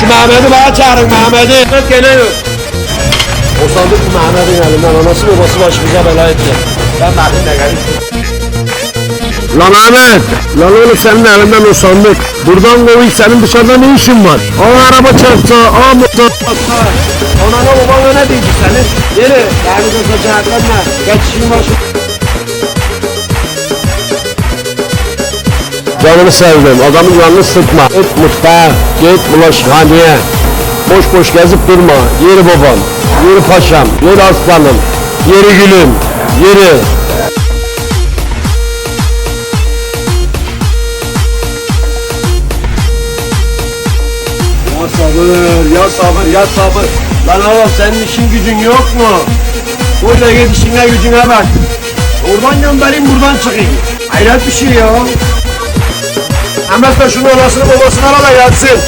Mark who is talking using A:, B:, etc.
A: Şu Mehmet'i bana çağırın Mehmet'i. Mehmet gene yok. O sandık bu Mehmet'in elinden anası babası başımıza bela etti. Ben Mehmet'le geldim. Lan Ahmet, lan oğlum senin elinden o sandık. Buradan kovuy senin dışarıda ne işin var? Aa araba çarpsa, aa motor çarpsa. Anana baban öne değildi senin. Yeri, yani de saçaklarına. Geç işin başı. Canını sevdim, adamın yanını sıkma. Git mutfağa, git bulaşıkhaneye. Boş boş gezip durma. Yeri babam, yeri paşam, yeri aslanım, yeri gülüm, yeri. Ya sabır, ya sabır, ya sabır. Lan oğlum senin işin gücün yok mu? Burada git işine gücüne bak. Oradan göndereyim buradan çıkayım. Hayret bir şey ya. Ahmet de şunu anasını babasını ara da gelsin.